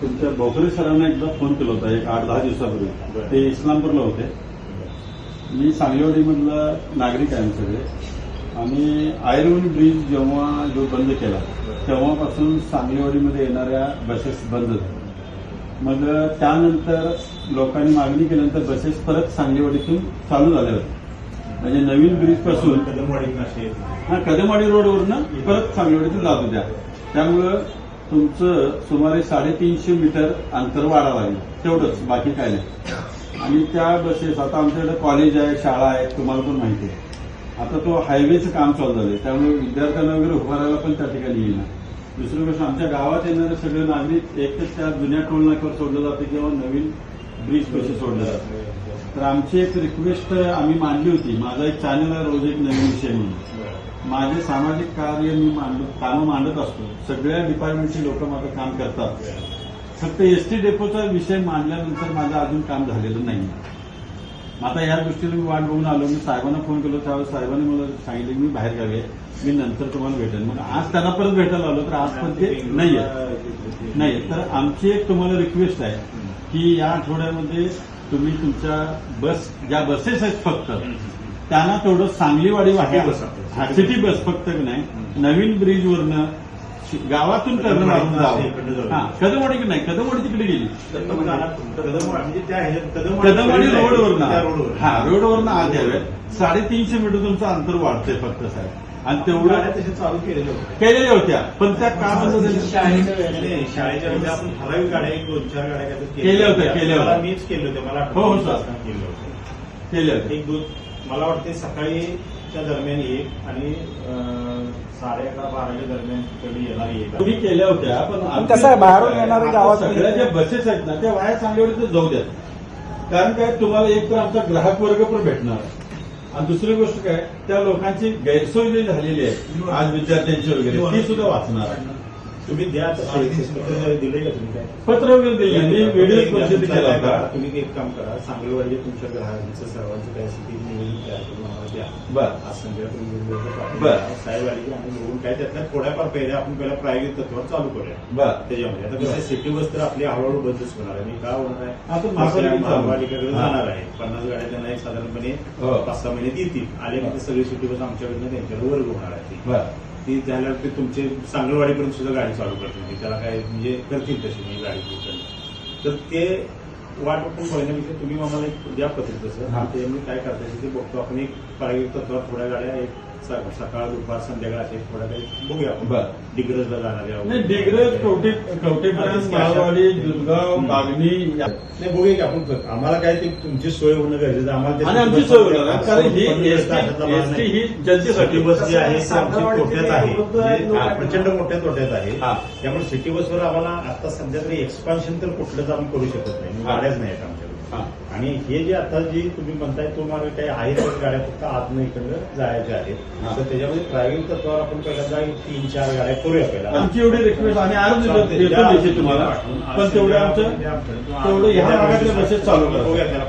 तुमच्या भोकरे सरांना एकदा फोन केला होता एक आठ दहा दिवसापूर्वी. ते इस्लामपूरला होते. मी सांगलीवाडीमधला नागरिक आहे सगळे आणि आयर्विन ब्रिज जेव्हा जो बंद केला तेव्हापासून सांगलीवाडीमध्ये येणाऱ्या बसेस बंद झाल्या. मग त्यानंतर लोकांनी मागणी केल्यानंतर बसेस परत सांगलीवाडीतून चालू झाल्या होत्या. म्हणजे नवीन ब्रिजपासून कदमवाडी हा कदमवाडी रोडवरनं परत सांगलीवाडीतून जात होत्या. त्यामुळं तुमचं सुमारे साडेतीनशे मीटर अंतर वाढावं लागलं. तेवढंच बाकी काय नाही. आणि त्या बसेस आता आमच्याकडे कॉलेज आहे शाळा आहे तुम्हाला पण माहिती आहे. आता तो हायवेचं काम चालू झालंय. त्यामुळे विद्यार्थ्यांना वगैरे उभारायला पण त्या ठिकाणी येईल दुसरी गोष्ट आमच्या गावात येणारे सगळे नागरिक एक तर त्या जुन्या टोल नाक्यावर सोडलं जातं किंवा नवीन ब्रिज पैसे सोडलं जातं. तर आमची एक रिक्वेस्ट आम्ही मांडली होती. माझा एक चॅनल आहे रोज एक नवीन विषय म्हणून. माझे सामाजिक कार्य मी मांडत कामं मांडत असतो. सगळ्या डिपार्टमेंटची लोक माझं काम करतात. फक्त एसटी डेपोचा विषय मांडल्यानंतर माझं अजून काम झालेलं नाही आता या दृष्टीने मी वाट बघून आलो. मी साहेबांना फोन केलो. त्यावेळेस साहेबांनी मला सांगितलं मी बाहेर गावी. मी नंतर तुम्हाला भेटेन मग आज त्यांना परत भेटायला आलो तर आज पण ते नाहीये. नाही तर आमची एक तुम्हाला रिक्वेस्ट आहे की या आठवड्यामध्ये तुम्ही तुमच्या बस ज्या बसेस आहेत फक्त त्यांना तेवढं सांगलीवाडी वाटा City bus आपल्या. हा, सिटी बस फक्त नाही. नवीन ब्रिजवरनं गावातून करणं मारून जावं. हा कदमवाडी नाही? कदमवाडी तिकडे गेली. कदमवाडी म्हणजे रोडवरनं रोडवर हा रोडवरनं आत याव्यात साडेतीनशे मीटर तुमचं अंतर वाढतंय फक्त साहेब. आणि तेवढं चालू केलेल्या केलेल्या होत्या पण त्या का बंद शाळेच्या वेळेला. आपण ठराविक गाड्या एक दोन चार गाड्या केल्या होत्या, केल्या होत्या. मीच केले होते मला हो, हो, आठवतं, सर. मी केलं होतं केल्या होत्या. एक दोन मला वाटते सकाळीच्या दरम्यान एक आणि साडे अकरा बाराच्या दरम्यान तिकडे येणार एक तुम्ही केल्या होत्या पण आमची- कसं आहे, बाहेरून येणारे आता सगळ्या ज्या बसेस आहेत ना त्या वाया चांगल्यावर जाऊ द्या. कारण काय तुम्हाला एक तर आमचा ग्राहक वर्ग पण भेटणार. आणि दुसरी गोष्ट काय त्या लोकांची गैरसोय जी झालेली आहे आज विद्यार्थ्यांची वगैरे ती सुद्धा वाचणार. तुम्ही द्या पत्र दिले का तुम्ही काय? पत्र वगैरे दिले मी व्हिडिओ परिषद केला होता. तुम्ही एक काम करा सांगलीवाडी तुमच्या ग्राहकांचं सर्वांचं काय असेल ते निवेदन तयार करून आम्हाला द्या. बर. आज संध्याकाळी तुम्ही. बरं. साहेब आली की आम्ही बघून काय त्यातल्या थोड्याफार पहिल्या आपण पहिला प्रायोगिक तत्वावर चालू करूया. बर. त्याच्यामध्ये. आता कसं सिटी बस तर आपली हळूहळू बंदच होणार आहे. आणि का होणार आहे? महापालिकेकडे. जाणार आहे. पन्नास गाड्या त्यांना एक साधारणपणे हो. पाच सहा महिन्यात येतील. आले की सगळी सिटी बस आमच्याकडनं त्यांच्याकडे वर्ग होणार आहे. ती. झाल्यावर ते तुमचे सांगलवाडीपर्यंत सुद्धा गाडी चालू करतील ते. त्याला काय म्हणजे करतील तशी मी गाडी तिकडनं. तर ते वाट बघून बघण्यापेक्षा तुम्ही आम्हाला एक द्या पत्र तसं हा. ते मी काय करता ते बघतो आपण एक प्रायोगिक तत्वावर थोड्या गाड्या एक सकाळ दुपार संध्याकाळ असे थोड्या काही बघूया आपण. डिग्रजला जाणाऱ्या नाही डिग्रज कवठे कवठेपर्यंत माळवाडी दुधगाव मागणी या- नाही बघूया की आपण आम्हाला काय ते तुमची सोय होणं गरजेचं आहे. आम्हाला आणि आमची सोय होणार आहे. कारण ही एसटी ही जनतेसाठी सिटी बस जी आहे ती आमची तोट्यात आहे म्हणजे हा. प्रचंड मोठ्या तोट्यात आहे हा. त्यामुळे सिटी बसवर आम्हाला आता सध्या तरी एक्सपान्शन तर कुठलंच आपण करू शकत नाही. गाड्याच नाहीत आमच्याकडे हा. आणि हे जे आता जी तुम्ही म्हणताय तो मार्ग काही आहे तर गाड्या फक्त आतनं इकडनं जायच्या आहेत. तर त्याच्यामध्ये प्रायोगिक तत्वावर आपण पहिल्यांदा तीन चार गाड्या करूया पहिला. आमची एवढी रिक्वेस्ट आणि देतो तुम्हाला. पण तेवढं आमचं. तेवढं ह्या भागातल्या बसेस चालू करा बघूया त्याला